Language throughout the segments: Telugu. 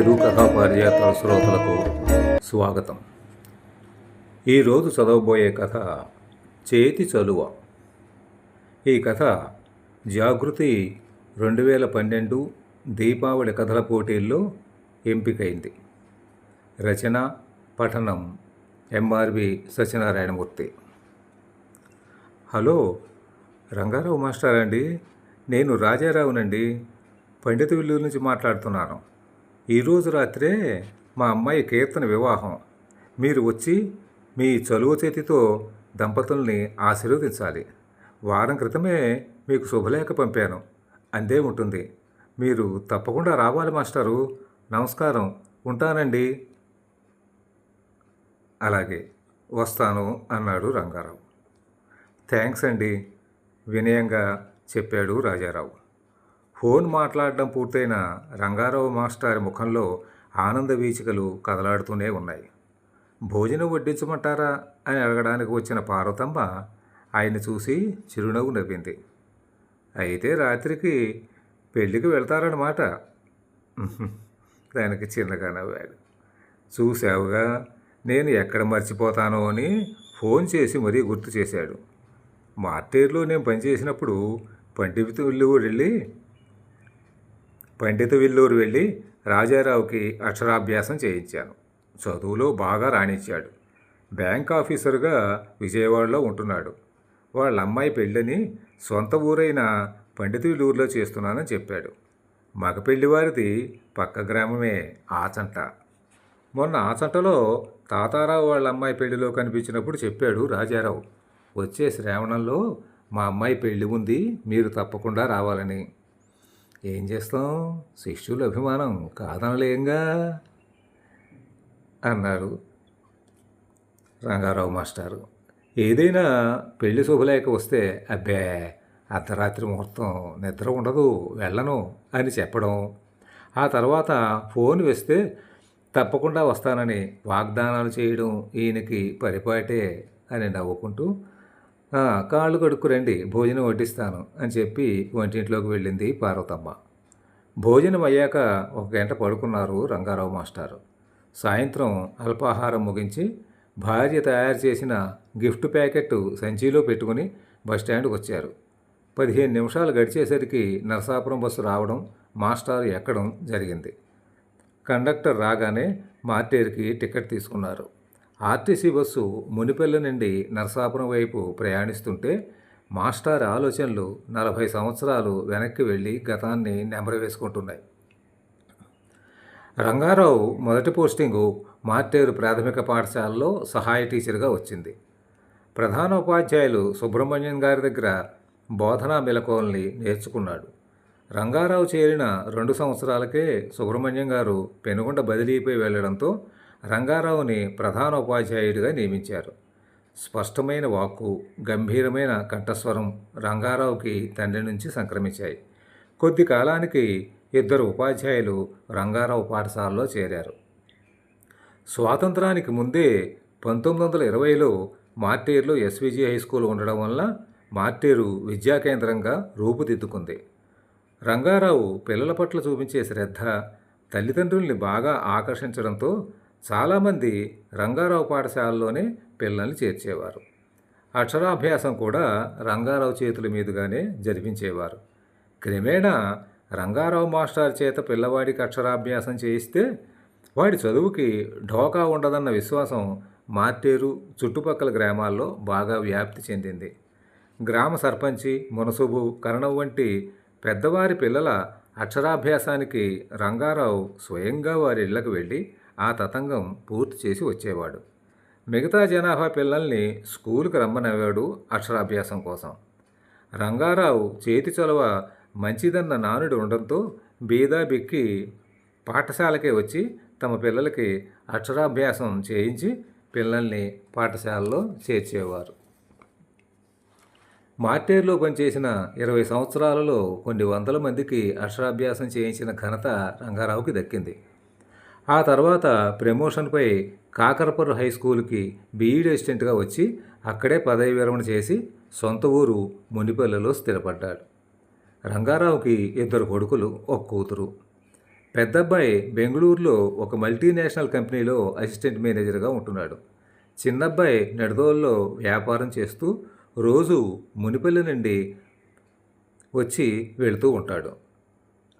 తెలుగు కథా పారిజాతాల శ్రోతలకు స్వాగతం. ఈరోజు చదవబోయే కథ చేతి చలువ. ఈ కథ జాగృతి రెండు వేల పన్నెండు దీపావళి కథల పోటీల్లో ఎంపికైంది. రచన పఠనం MRV Satyanarayanamurthy. Hello Rangarao master అండి నేను రాజారావునండి. పండిత విల్లూరు నుంచి మాట్లాడుతున్నాను. ఈరోజు రాత్రే మా అమ్మాయి కీర్తన వివాహం. మీరు వచ్చి మీ చలువ చేతితో దంపతుల్ని ఆశీర్వదించాలి. వారం క్రితమే మీకు శుభలేఖ పంపాను. అందే ఉంటుంది. మీరు తప్పకుండా రావాలి మాస్టారు. నమస్కారం. ఉంటానండి. అలాగే. వస్తాను అన్నాడు రంగారావు. థ్యాంక్స్ అండి. వినయంగా చెప్పాడు రాజారావు. ఫోన్ మాట్లాడడం పూర్తయిన రంగారావు మాస్టారి ముఖంలో ఆనంద వీచికలు కదలాడుతూనే ఉన్నాయి. భోజనం వడ్డించమంటారా? అని అడగడానికి వచ్చిన పార్వతమ్మ ఆయన్ని చూసి చిరునవ్వు నవ్వింది. అయితే రాత్రికి పెళ్ళికి వెళ్తారన్నమాట. దానికి చిన్నగా నవ్వాడు. చూసావుగా నేను ఎక్కడ మర్చిపోతానో అని ఫోన్ చేసి మరీ గుర్తు చేశాడు. మార్టేర్లో నేను పనిచేసినప్పుడు పండిత వెళ్ళి పండిత విల్లూరు వెళ్ళి రాజారావుకి అక్షరాభ్యాసం చేయించాను. చదువులో బాగా రాణించాడు. బ్యాంక్ ఆఫీసర్గా విజయవాడలో ఉంటున్నాడు. వాళ్ళ అమ్మాయి పెళ్ళని సొంత ఊరైన పండిత విల్లూరులో చేస్తున్నానని చెప్పాడు. మగ పెళ్ళివారిది పక్క గ్రామమే ఆచంట. మొన్న ఆచంటలో తాతారావు వాళ్ళ అమ్మాయి పెళ్ళిలో కనిపించినప్పుడు చెప్పాడు రాజారావు వచ్చే శ్రావణంలో మా అమ్మాయి పెళ్ళి ఉంది మీరు తప్పకుండా రావాలని. ఏం చేస్తాం? శిష్యుల అభిమానం కాదనలేంగా అన్నారు రంగారావు మాస్టారు. ఏదైనా పెళ్ళి శుభలేఖ వస్తే అబ్బే అర్ధరాత్రి ముహూర్తం నిద్ర ఉండదు వెళ్ళను అని చెప్పడం. ఆ తర్వాత ఫోన్ వేస్తే తప్పకుండా వస్తానని వాగ్దానాలు చేయడం ఈయనకి పరిపాటే అని నవ్వుకుంటూ కాళ్ళు కడుక్కు రండి భోజనం వడ్డిస్తాను అని చెప్పి వంటింట్లోకి వెళ్ళింది పార్వతమ్మ. భోజనం అయ్యాక ఒక గంట పడుకున్నారు రంగారావు మాస్టారు. సాయంత్రం అల్పాహారం ముగించి భార్య తయారు చేసిన గిఫ్ట్ ప్యాకెట్ సంచిలో పెట్టుకుని బస్టాండ్కి వచ్చారు. పదిహేను నిమిషాలు గడిచేసరికి నరసాపురం బస్సు రావడం మాస్టారు ఎక్కడం జరిగింది. కండక్టర్ రాగానే మార్టేర్కి టికెట్ తీసుకున్నారు. ఆర్టీసీ బస్సు మునిపల్లి నుండి నరసాపురం వైపు ప్రయాణిస్తుంటే మాస్టర్ ఆలోచనలు నలభై సంవత్సరాలు వెనక్కి వెళ్ళి గతాన్ని నెమరు వేసుకుంటున్నాయి రంగారావు మొదటి పోస్టింగు మార్టేరు ప్రాథమిక పాఠశాలలో సహాయ టీచర్గా వచ్చింది. ప్రధానోపాధ్యాయులు సుబ్రహ్మణ్యం గారి దగ్గర బోధనా మెలకువల్ని నేర్చుకున్నాడు. రంగారావు చేరిన రెండు సంవత్సరాలకే సుబ్రహ్మణ్యం గారు పెనుగొండ బదిలీపై వెళ్ళడంతో రంగారావుని ప్రధాన ఉపాధ్యాయుడిగా నియమించారు. స్పష్టమైన వాక్కు గంభీరమైన కంఠస్వరం రంగారావుకి తండ్రి నుంచి సంక్రమించాయి. కొద్ది కాలానికి ఇద్దరు ఉపాధ్యాయులు రంగారావు పాఠశాలలో చేరారు. స్వాతంత్రానికి ముందే పంతొమ్మిది వందల ఇరవైలో మార్టేరులో ఎస్విజి హై స్కూల్ ఉండడం వల్ల మార్టేరు విద్యా కేంద్రంగా రూపుదిద్దుకుంది. రంగారావు పిల్లల పట్ల చూపించే శ్రద్ధ తల్లిదండ్రుల్ని బాగా ఆకర్షించడంతో చాలామంది రంగారావు పాఠశాలలోనే పిల్లల్ని చేర్చేవారు. అక్షరాభ్యాసం కూడా రంగారావు చేతుల మీదుగానే జరిపించేవారు. క్రమేణా రంగారావు మాస్టర్ చేత పిల్లవాడికి అక్షరాభ్యాసం చేయిస్తే వాడి చదువుకి ఢోకా ఉండదన్న విశ్వాసం మార్టేరు చుట్టుపక్కల గ్రామాల్లో బాగా వ్యాప్తి చెందింది. గ్రామ సర్పంచి మునసుబు కరణం వంటి పెద్దవారి పిల్లల అక్షరాభ్యాసానికి రంగారావు స్వయంగా వారి ఇళ్ళకు వెళ్ళి ఆ తతంగం పూర్తి చేసి వచ్చేవాడు. మిగతా జనాభా పిల్లల్ని స్కూలుకు రమ్మనవాడు? అక్షరాభ్యాసం కోసం. రంగారావు చేతి చొలవ మంచిదన్న నానుడు ఉండడంతో బీదాబిక్కి పాఠశాలకే వచ్చి తమ పిల్లలకి అక్షరాభ్యాసం చేయించి పిల్లల్ని పాఠశాలలో చేర్చేవారు. మార్టేర్లో పనిచేసిన ఇరవై సంవత్సరాలలో కొన్ని వందల మందికి అక్షరాభ్యాసం చేయించిన ఘనత రంగారావుకి దక్కింది. ఆ తర్వాత ప్రమోషన్పై కాకరపర్రు హై స్కూల్కి బీఈడి అసిస్టెంట్గా వచ్చి అక్కడే పదవి విరమణ చేసి సొంత ఊరు మునిపల్లెలో స్థిరపడ్డాడు. రంగారావుకి ఇద్దరు కొడుకులు ఒక కూతురు. పెద్దబ్బాయి బెంగళూరులో ఒక మల్టీనేషనల్ కంపెనీలో అసిస్టెంట్ మేనేజర్గా ఉంటున్నాడు. చిన్నబ్బాయి నెడదోల్లో వ్యాపారం చేస్తూ రోజు మునిపల్లి నుండి వచ్చి వెళుతూ ఉంటాడు.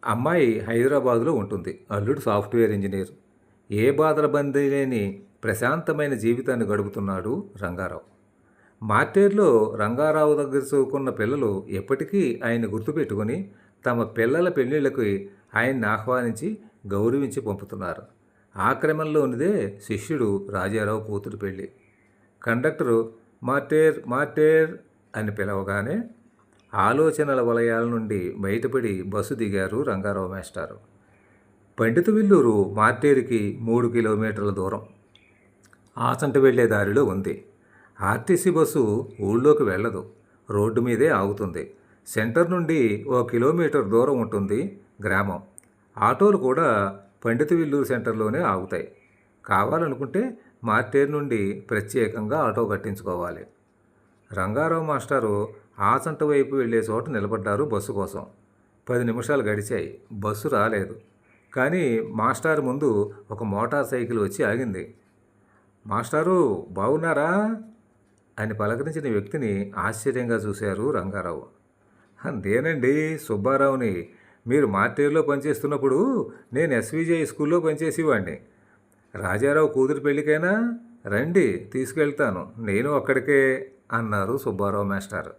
అమ్మాయి హైదరాబాదులో ఉంటుంది. అల్లుడు సాఫ్ట్వేర్ ఇంజనీర్. ఏ బాధల బందీ లేని ప్రశాంతమైన జీవితాన్ని గడుపుతున్నాడు రంగారావు. మార్టేర్లో రంగారావు దగ్గర చదువుకున్న పిల్లలు ఎప్పటికీ ఆయన గుర్తుపెట్టుకొని తమ పిల్లల పెళ్ళిళ్ళకి ఆయన్ని ఆహ్వానించి గౌరవించి పంపుతున్నారు. ఆ క్రమంలోనిదే శిష్యుడు రాజారావు కూతురు పెళ్ళి కండక్టరు మార్టేర్ మార్టేర్ అని పిలవగానే ఆలోచనల వలయాల నుండి బయటపడి బస్సు దిగారు రంగారావు మేస్టారు. పండితవిల్లూరు మార్టేరుకి మూడు కిలోమీటర్ల దూరం. ఆసంట వెళ్ళే దారిలో ఉంది. ఆర్టీసీ బస్సు ఊళ్ళోకి వెళ్ళదు. రోడ్డు మీదే ఆగుతుంది. సెంటర్ నుండి ఓ కిలోమీటర్ దూరం ఉంటుంది గ్రామం. ఆటోలు కూడా పండితవిల్లూరు సెంటర్లోనే ఆగుతాయి. కావాలనుకుంటే మార్టేరు నుండి ప్రత్యేకంగా ఆటో కట్టించుకోవాలి. రంగారావు మాస్టారు ఆచంట వైపు వెళ్ళే చోట నిలబడ్డారు బస్సు కోసం. పది నిమిషాలు గడిచాయి. బస్సు రాలేదు. కానీ మాస్టారు ముందు ఒక మోటార్ సైకిల్ వచ్చి ఆగింది. మాస్టారు బాగున్నారా అని పలకరించిన వ్యక్తిని ఆశ్చర్యంగా చూశారు రంగారావు. నేనండి సుబ్బారావుని. మీరు మార్టేరులో పనిచేస్తున్నప్పుడు నేను ఎస్విజే స్కూల్లో పనిచేసేవాడిని. రాజారావు కూతురు పెళ్ళికైనా రండి తీసుకెళ్తాను. నేను అక్కడికే. అన్నారు సుబ్బారావు మాస్టర్.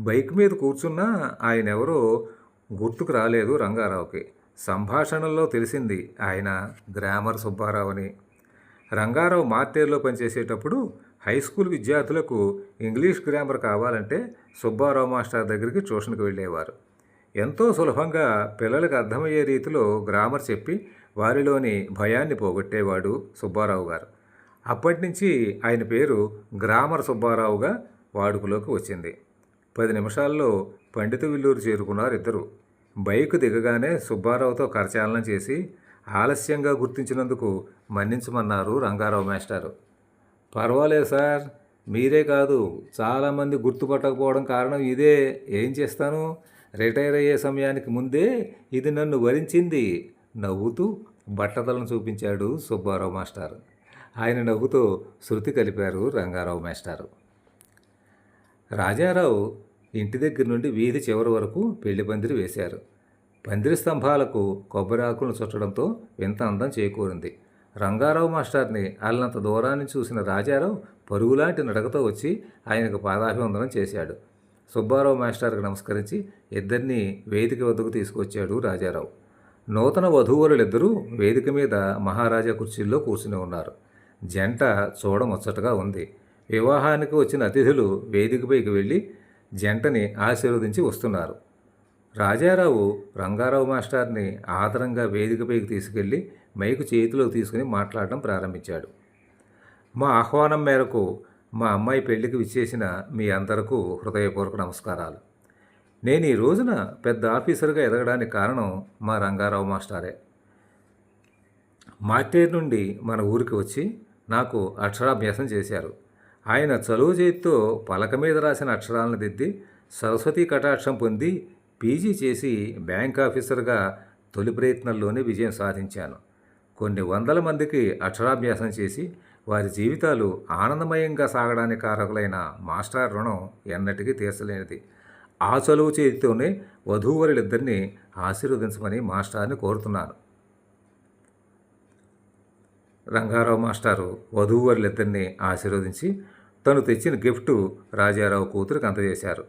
బైక్ మీద కూర్చున్నా ఆయన ఎవరో గుర్తుకు రాలేదు రంగారావుకి. సంభాషణల్లో తెలిసింది ఆయన గ్రామర్ సుబ్బారావు అని రంగారావు మార్టేర్లో పనిచేసేటప్పుడు హై స్కూల్ విద్యార్థులకు ఇంగ్లీష్ గ్రామర్ కావాలంటే సుబ్బారావు మాస్టర్ దగ్గరికి ట్యూషన్కి వెళ్ళేవారు. ఎంతో సులభంగా పిల్లలకు అర్థమయ్యే రీతిలో గ్రామర్ చెప్పి వారిలోని భయాన్ని పోగొట్టేవాడు సుబ్బారావు గారు. అప్పటి నుంచి ఆయన పేరు గ్రామర్ సుబ్బారావుగా వాడుకలోకి వచ్చింది. పది నిమిషాల్లో పండిత విల్లూరు చేరుకున్నారు ఇద్దరు బైక్ దిగగానే సుబ్బారావుతో కరచాలనం చేసి ఆలస్యంగా గుర్తించినందుకు మన్నించమన్నారు రంగారావు మాస్టారు. పర్వాలేదు సార్ మీరే కాదు చాలామంది గుర్తుపట్టకపోవడం కారణం ఇదే. ఏం చేస్తాను? రిటైర్ అయ్యే సమయానికి ముందే ఇది నన్ను వరించింది. నవ్వుతూ బట్టతలను చూపించాడు సుబ్బారావు మాస్టారు. ఆయన నవ్వుతో శృతి కలిపారు రంగారావు మాస్టారు. రాజారావు ఇంటి దగ్గర నుండి వీధి చివరి వరకు పెళ్ళి పందిరి వేశారు. పందిరి స్తంభాలకు కొబ్బరి ఆకులను చుట్టడంతో వింత అందం చేకూరింది. రంగారావు మాస్టర్ని అల్లంత దూరాన్ని చూసిన రాజారావు పరుగులాంటి నడకతో వచ్చి ఆయనకు పాదాభివందనం చేశాడు. సుబ్బారావు మాస్టర్కి నమస్కరించి ఇద్దరినీ వేదిక వద్దకు తీసుకొచ్చాడు రాజారావు. నూతన వధూవరులిద్దరూ వేదిక మీద మహారాజా కుర్చీల్లో కూర్చుని ఉన్నారు. జంట చూడముచ్చటగా ఉంది. వివాహానికి వచ్చిన అతిథులు వేదికపైకి వెళ్ళి జంటని ఆశీర్వదించి వస్తున్నారు. రాజారావు రంగారావు మాస్టర్ని ఆదరంగా వేదికపైకి తీసుకెళ్ళి మైకు చేతిలో తీసుకుని మాట్లాడడం ప్రారంభించాడు. మా ఆహ్వానం మేరకు మా అమ్మాయి పెళ్ళికి విచ్చేసిన మీ అందరకు హృదయపూర్వక నమస్కారాలు. నేను ఈ రోజున పెద్ద ఆఫీసర్గా ఎదగడానికి కారణం మా రంగారావు మాస్టారే. మాటేరు నుండి మన ఊరికి వచ్చి నాకు అక్షరాభ్యాసం చేశారు. ఆయన చలువు చేతితో పలక మీద రాసిన అక్షరాలను దిద్ది సరస్వతీ కటాక్షం పొంది పీజీ చేసి బ్యాంక్ ఆఫీసర్గా తొలి ప్రయత్నంలోనే విజయం సాధించాను. కొన్ని వందల మందికి అక్షరాభ్యాసం చేసి వారి జీవితాలు ఆనందమయంగా సాగడానికి కారకులైన మాస్టర్ రుణం ఎన్నటికీ తీర్చలేనిది. ఆ చలువు చేతితోనే వధూవరులిద్దరినీ ఆశీర్వదించమని మాస్టార్ని కోరుతున్నాను. రంగారావు మాస్టారు వధూవరులిద్దరినీ ఆశీర్వదించి తను తెచ్చిన గిఫ్ట్ రాజారావు కూతురికి అందజేశారు.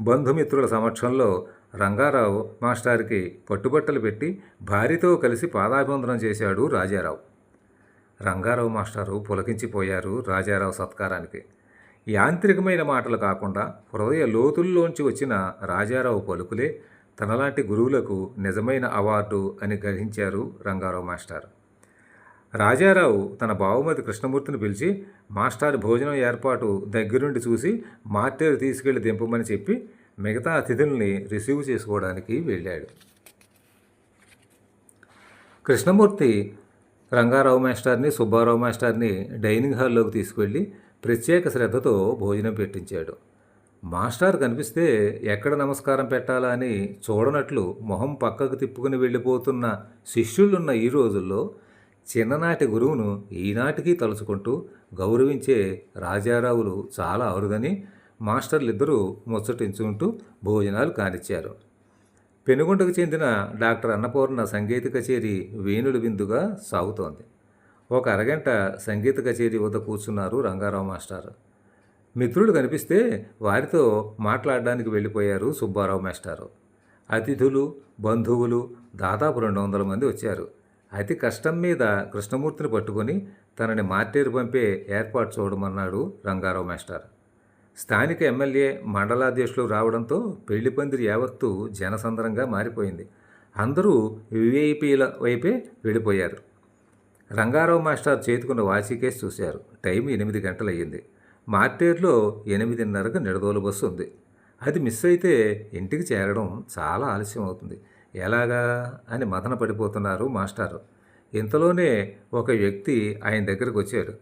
బంధుమిత్రుల సమక్షంలో రంగారావు మాస్టార్కి పట్టుబట్టలు పెట్టి భార్యతో కలిసి పాదాభివందనం చేశాడు రాజారావు. రంగారావు మాస్టారు పులకించిపోయారు రాజారావు సత్కారానికి. యాంత్రికమైన మాటలు కాకుండా హృదయ లోతుల్లోంచి వచ్చిన రాజారావు పలుకులే తనలాంటి గురువులకు నిజమైన అవార్డు అని గ్రహించారు రంగారావు మాస్టారు. రాజారావు తన బావుమతి కృష్ణమూర్తిని పిలిచి మాస్టారు భోజనం ఏర్పాటు దగ్గరుండి చూసి మార్టేరు తీసుకెళ్ళి దింపమని చెప్పి మిగతా అతిథుల్ని రిసీవ్ చేసుకోవడానికి వెళ్ళాడు. కృష్ణమూర్తి రంగారావు మాస్టర్ని సుబ్బారావు మాస్టర్ని డైనింగ్ హాల్లోకి తీసుకువెళ్ళి ప్రత్యేక శ్రద్ధతో భోజనం పెట్టించాడు. మాస్టర్ కనిపిస్తే ఎక్కడ నమస్కారం పెట్టాలా అని చూడనట్లు మొహం పక్కకు తిప్పుకుని వెళ్ళిపోతున్న శిష్యులున్న ఈ రోజుల్లో చిన్ననాటి గురువును ఈనాటికి తలుచుకుంటూ గౌరవించే రాజారావులు చాలా అరుదని మాస్టర్లిద్దరూ ముచ్చటించుకుంటూ భోజనాలు కానిచ్చారు. పెనుగొండకు చెందిన డాక్టర్ అన్నపూర్ణ సంగీత కచేరీ వేణుల విందుగా సాగుతోంది. ఒక అరగంట సంగీత కచేరీ వద్ద కూర్చున్నారు రంగారావు మాస్టర్. మిత్రులు కనిపిస్తే వారితో మాట్లాడడానికి వెళ్ళిపోయారు సుబ్బారావు మాస్టారు. అతిథులు బంధువులు దాదాపు రెండు వందల మంది వచ్చారు. అతి కష్టం మీద కృష్ణమూర్తిని పట్టుకొని తనని మార్టేరు పంపే ఏర్పాటు చూడమన్నాడు రంగారావు మాస్టర్. స్థానిక ఎమ్మెల్యే మండలాధ్యక్షులు రావడంతో పెళ్ళి పందిరి యావత్తు జనసందరంగా మారిపోయింది. అందరూ విఐపీల వైపే వెళ్ళిపోయారు. రంగారావు మాస్టర్ చేతుకున్న వాచికేసి చూశారు. టైం ఎనిమిది గంటలయ్యింది. మార్టేర్లో ఎనిమిదిన్నరకు నిడదోలు బస్సు ఉంది. అది మిస్ అయితే ఇంటికి చేరడం చాలా ఆలస్యం అవుతుంది ఎలాగా అని మదన పడిపోతున్నారు మాస్టారు. ఇంతలోనే ఒక వ్యక్తి ఆయన దగ్గరకు వచ్చాడు.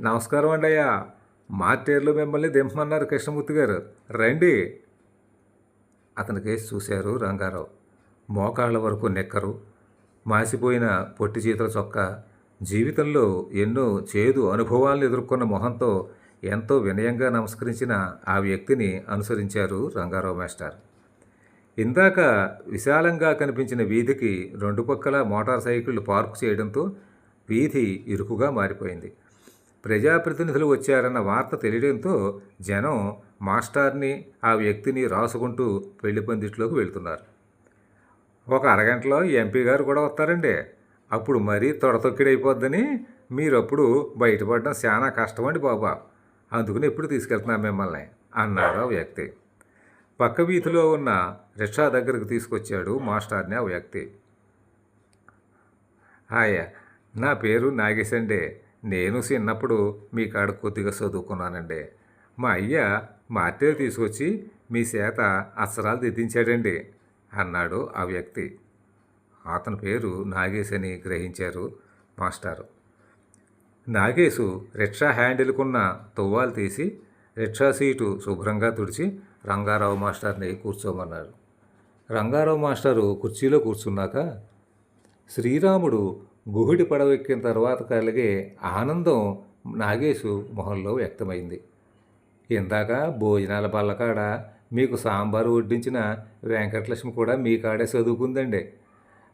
నమస్కారం అండి అయ్యా మార్టేర్లో మిమ్మల్ని దింపమన్నారు కృష్ణమూర్తి గారు. రండి. అతని కేసు చూశారు రంగారావు. మోకాళ్ళ వరకు నెక్కరు. మాసిపోయిన పొట్టి చేతుల చొక్క జీవితంలో ఎన్నో చేదు అనుభవాలను ఎదుర్కొన్న మొహంతో ఎంతో వినయంగా నమస్కరించిన ఆ వ్యక్తిని అనుసరించారు రంగారావు మాస్టర్. ఇందాక విశాలంగా కనిపించిన వీధికి రెండు పక్కల మోటార్ సైకిళ్ళు పార్కు చేయడంతో వీధి ఇరుకుగా మారిపోయింది. ప్రజాప్రతినిధులు వచ్చారన్న వార్త తెలియడంతో జనం మాస్టార్ని ఆ వ్యక్తిని రాసుకుంటూ పెళ్ళి పందిట్లోకి వెళ్తున్నారు. ఒక అరగంటలో ఎంపీ గారు కూడా వస్తారండి. అప్పుడు మరీ తొడతొక్కిడైపోద్దని మీరప్పుడు బయటపడడం చాలా కష్టమండి బాబా. అందుకని ఎప్పుడు తీసుకెళ్తున్నా మిమ్మల్ని? అన్నారు ఆ వ్యక్తి. పక్క వీధిలో ఉన్న రిక్షా దగ్గరకు తీసుకొచ్చాడు మాస్టర్ని ఆ వ్యక్తి. హాయ్ నా పేరు నాగేశ్ అండి. నేను చిన్నప్పుడు మీ కాడ కొద్దిగా చదువుకున్నానండి. మా అయ్య మార్టీలు తీసుకొచ్చి మీ చేత అక్షరాలు దిద్దించాడండి అన్నాడు ఆ వ్యక్తి. అతని పేరు నాగేశ్ అని గ్రహించారు మాస్టారు. నాగేశు రిక్షా హ్యాండిల్కున్న తువ్వాలు తీసి రిక్షా సీటు శుభ్రంగా తుడిచి రంగారావు మాస్టర్ని కూర్చోమన్నారు. రంగారావు మాస్టరు కుర్చీలో కూర్చున్నాక శ్రీరాముడు గుహుడి పడవెక్కిన తర్వాత కలిగే ఆనందం నాగేశు మొహంలో వ్యక్తమైంది. ఇందాక భోజనాల పల్లకాడ మీకు సాంబారు వడ్డించిన వెంకటలక్ష్మి కూడా మీ కాడే చదువుకుందండి.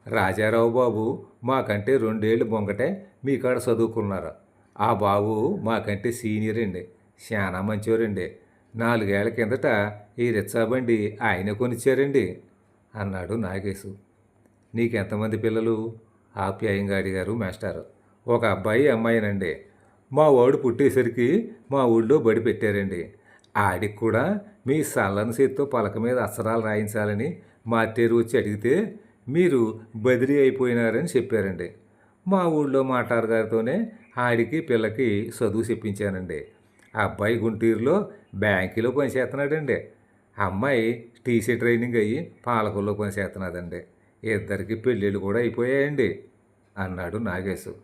రాజారావు బాబు మాకంటే రెండేళ్ళు బొంగటే మీ కాడ చదువుకున్నారు. ఆ బాబు మాకంటే సీనియర్ అండి. చాలా మంచివారండి నాలుగేళ్ళ కిందట ఈ రిచ్చాబండి ఆయన కొనిచ్చారండి అన్నాడు నాగేశు. నీకెంతమంది పిల్లలు? ఆప్యాయంగా అడిగారు మాస్టారు. ఒక అబ్బాయి అమ్మాయినండి. మా వాడు పుట్టేసరికి మా ఊళ్ళో బడి పెట్టారండి. ఆడికి కూడా మీ సల్లని చేతితో పలక మీద అక్షరాలు రాయించాలని మార్టేరు వచ్చి అడిగితే మీరు బదిలీ అయిపోయినారని చెప్పారండి. మా ఊళ్ళో మాటారు గారితోనే ఆడికి పిల్లకి చదువు చెప్పించానండి. అబ్బాయి గుంటూరులో బ్యాంకులో పనిచేస్తున్నాడండి అమ్మాయి టీసీ ట్రైనింగ్ అయ్యి పాలకుల్లో పనిచేస్తున్నదండి ఇద్దరికి పెళ్ళిళ్ళు కూడా అయిపోయాయండి అన్నాడు నాగేశు.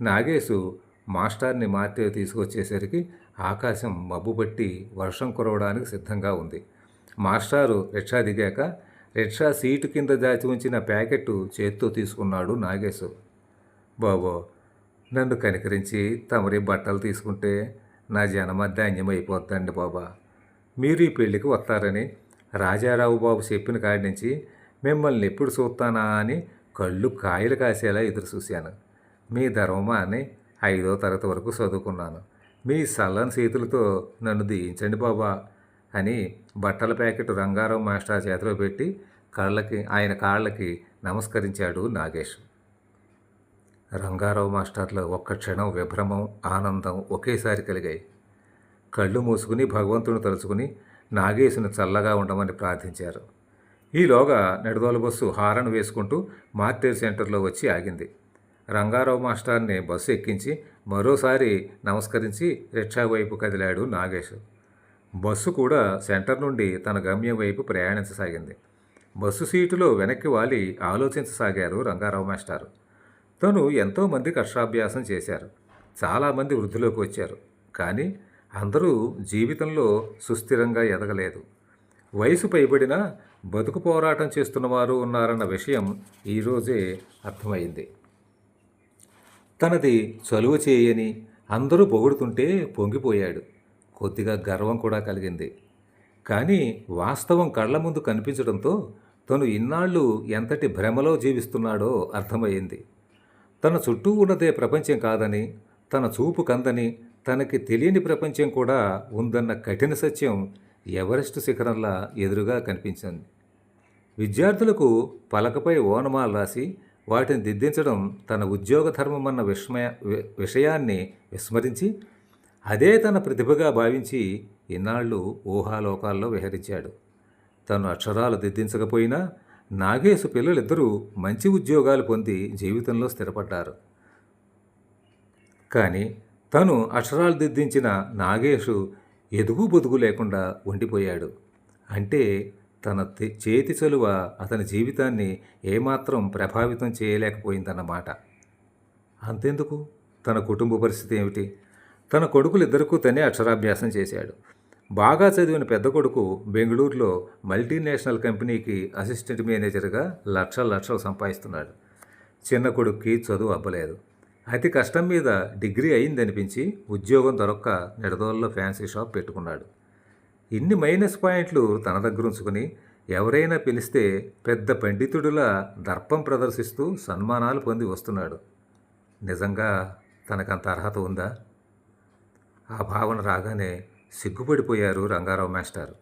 నాగేశు మాస్టర్ని మార్తే తీసుకొచ్చేసరికి ఆకాశం మబ్బు పట్టి వర్షం కురవడానికి సిద్ధంగా ఉంది. మాస్టారు రిక్షా దిగాక రిక్షా సీటు కింద దాచి ఉంచిన ప్యాకెట్ చేత్తో తీసుకున్నాడు నాగేశు. బాబో నన్ను కనికరించి తమరి బట్టలు తీసుకుంటే నా జనమ ధాన్యమైపోద్దండి బాబా. మీరు ఈ పెళ్ళికి వస్తారని రాజారావు బాబు చెప్పిన కాడి నుంచి మిమ్మల్ని ఎప్పుడు చూస్తానా అని కళ్ళు కాయలు కాసేలా ఎదురు చూశాను. మీ ధర్మమా అని ఐదో తరగతి వరకు చదువుకున్నాను. మీ సల్లని చేతులతో నన్ను దీయించండి బాబా అని బట్టల ప్యాకెట్ రంగారావు మాస్టర్ చేతిలో పెట్టి కళ్ళకి ఆయన కాళ్ళకి నమస్కరించాడు నాగేష్. రంగారావు మాస్టర్లో ఒక్క క్షణం విభ్రమం ఆనందం ఒకేసారి కలిగాయి. కళ్ళు మూసుకుని భగవంతుని తలుచుకుని నాగేశుని చల్లగా ఉండమని ప్రార్థించారు. ఈలోగా నెడదోల బస్సు హారన్ వేసుకుంటూ మార్టేర్ సెంటర్లో వచ్చి ఆగింది. రంగారావు మాస్టర్ని బస్సు ఎక్కించి మరోసారి నమస్కరించి రిక్షా వైపు కదిలాడు నాగేష్ బస్సు కూడా సెంటర్ నుండి తన గమ్యం వైపు ప్రయాణించసాగింది. బస్సు సీటులో వెనక్కి వాలి ఆలోచించసాగారు రంగారావు మాస్టారు. తను ఎంతోమంది కష్టాభ్యాసం చేశారు. చాలామంది వృద్ధిలోకి వచ్చారు. కానీ అందరూ జీవితంలో సుస్థిరంగా ఎదగలేదు. వయసు పైబడిన బతుకు పోరాటం చేస్తున్నవారు ఉన్నారన్న విషయం ఈరోజే అర్థమైంది. తనది చలువ చేయని అందరూ పొగుడుతుంటే పొంగిపోయాడు. కొద్దిగా గర్వం కూడా కలిగింది. కానీ వాస్తవం కళ్ళ ముందు కనిపించడంతో తను ఇన్నాళ్ళు ఎంతటి భ్రమలో జీవిస్తున్నాడో అర్థమైంది తన చుట్టూ ఉన్నదే ప్రపంచం కాదని తన చూపు కందని తనకి తెలియని ప్రపంచం కూడా ఉందన్న కఠిన సత్యం ఎవరెస్ట్ శిఖరంలా ఎదురుగా కనిపించింది. విద్యార్థులకు పలకపై ఓనమాలు రాసి వాటిని దిద్దించడం తన ఉద్యోగ ధర్మమన్న విస్మయ వి- విషయాన్ని విస్మరించి అదే తన ప్రతిభగా భావించి ఇన్నాళ్ళు ఊహాలోకాల్లో విహరించాడు. తను అక్షరాలు దిద్దించకపోయినా నాగేశు పిల్లలిద్దరూ మంచి ఉద్యోగాలు పొంది జీవితంలో స్థిరపడ్డారు. కానీ తను అక్షరాలు దిద్దించిన నాగేషు ఎదుగు బొదుగు లేకుండా ఉండిపోయాడు. అంటే తన చేతి చలువ అతని జీవితాన్ని ఏమాత్రం ప్రభావితం చేయలేకపోయిందన్నమాట. అంతెందుకు? తన కుటుంబ పరిస్థితి ఏమిటి? తన కొడుకులిద్దరికూ తనే అక్షరాభ్యాసం చేశాడు. బాగా చదివిన పెద్ద కొడుకు బెంగళూరులో మల్టీనేషనల్ కంపెనీకి అసిస్టెంట్ మేనేజర్గా లక్షల లక్షలు సంపాదిస్తున్నాడు. చిన్న కొడుక్కి చదువు అబ్బలేదు. అతి కష్టం మీద డిగ్రీ అయిందనిపించి ఉద్యోగం దొరక్క నిడదోల్లో ఫ్యాన్సీ షాప్ పెట్టుకున్నాడు. ఇన్ని మైనస్ పాయింట్లు తన దగ్గర ఉంచుకుని ఎవరైనా పిలిస్తే పెద్ద పండితుడిలా దర్పం ప్రదర్శిస్తూ సన్మానాలు పొంది వస్తున్నాడు. నిజంగా తనకంత అర్హత ఉందా? ఆ భావన రాగానే సిగ్గుపడిపోయారు రంగారావు మాస్టర్.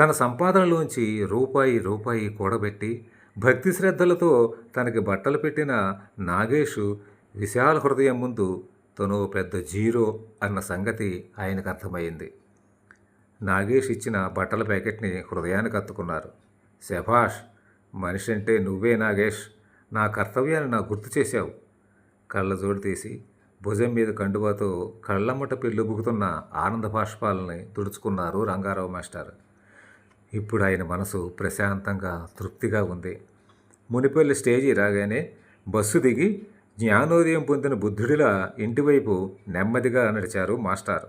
తన సంపాదనలోంచి రూపాయి రూపాయి కూడబెట్టి భక్తి శ్రద్ధలతో తనకి బట్టలు పెట్టిన నాగేషు విశాల హృదయం ముందు తను పెద్ద జీరో అన్న సంగతి ఆయనకు అర్థమైంది నాగేష్ ఇచ్చిన బట్టల ప్యాకెట్ని హృదయానికి అత్తుకున్నారు. శభాష్ మనిషి అంటే నువ్వే నాగేష్ నా కర్తవ్యాన్ని నా గుర్తు చేశావు. కళ్ళజోడు తీసి భుజం మీద కండువాతో కళ్ళమ్మట పెళ్ళుబుకుతున్న ఆనంద బాష్పాలని తుడుచుకున్నారు రంగారావు మాస్టర్. ఇప్పుడు ఆయన మనసు ప్రశాంతంగా తృప్తిగా ఉంది. మునిపల్లి స్టేజి రాగానే బస్సు దిగి జ్ఞానోదయం పొందిన బుద్ధుడిలా ఇంటివైపు నెమ్మదిగా నడిచారు మాస్టర్.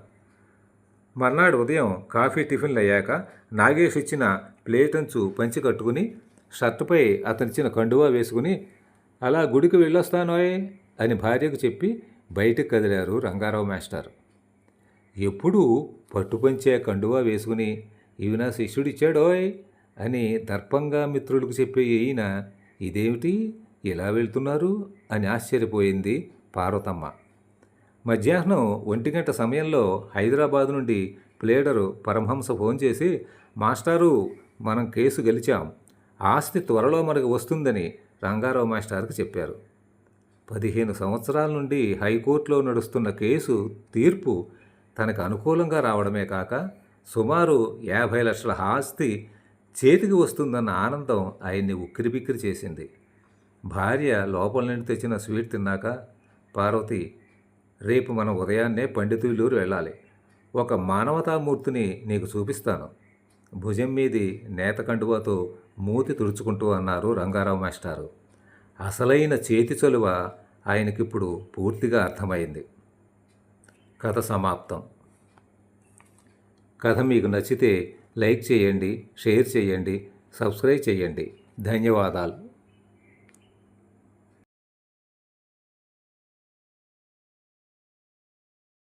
మర్నాడు ఉదయం కాఫీ టిఫిన్లు అయ్యాక నాగేష్ ఇచ్చిన ప్లేట్ అంచు పంచి కట్టుకుని షర్టుపై అతనిచ్చిన కండువా వేసుకుని అలా గుడికి వెళ్ళొస్తానోయ్ అని భార్యకు చెప్పి బయటకు కదిలారు రంగారావు మాస్టర్. ఎప్పుడూ పట్టుపంచే కండువా వేసుకుని ఇవి నా శిష్యుడిచ్చాడోయ్ అని దర్పంగా మిత్రులకు చెప్పే ఈయన ఇదేమిటి? ఇలా వెళ్తున్నారు? అని ఆశ్చర్యపోయింది పార్వతమ్మ. మధ్యాహ్నం ఒంటి గంట సమయంలో హైదరాబాద్ నుండి ప్లేడరు పరమహంస ఫోన్ చేసి మాస్టారు మనం కేసు గెలిచాం. ఆస్తి త్వరలో మనకు వస్తుందని రంగారావు మాస్టార్కి చెప్పారు. పదిహేను సంవత్సరాల నుండి హైకోర్టులో నడుస్తున్న కేసు తీర్పు తనకు అనుకూలంగా రావడమే కాక సుమారు యాభై లక్షల ఆస్తి చేతికి వస్తుందన్న ఆనందం ఆయన్ని ఉక్కిరిబిక్కిరి చేసింది. భార్య లోపల నుండి తెచ్చిన స్వీట్ తిన్నాక పార్వతి రేపు మనం ఉదయాన్నే పండితులూరు వెళ్ళాలి. ఒక మానవతామూర్తిని నీకు చూపిస్తాను. భుజం మీది నేత కండువాతో మూతి తుడుచుకుంటూ అన్నారు రంగారావు మాస్టారు. అసలైన చేతి చలువ ఆయనకిప్పుడు పూర్తిగా అర్థమైంది. కథ సమాప్తం. కథ మీకు నచ్చితే లైక్ చేయండి షేర్ చేయండి సబ్స్క్రైబ్ చేయండి. ధన్యవాదాలు.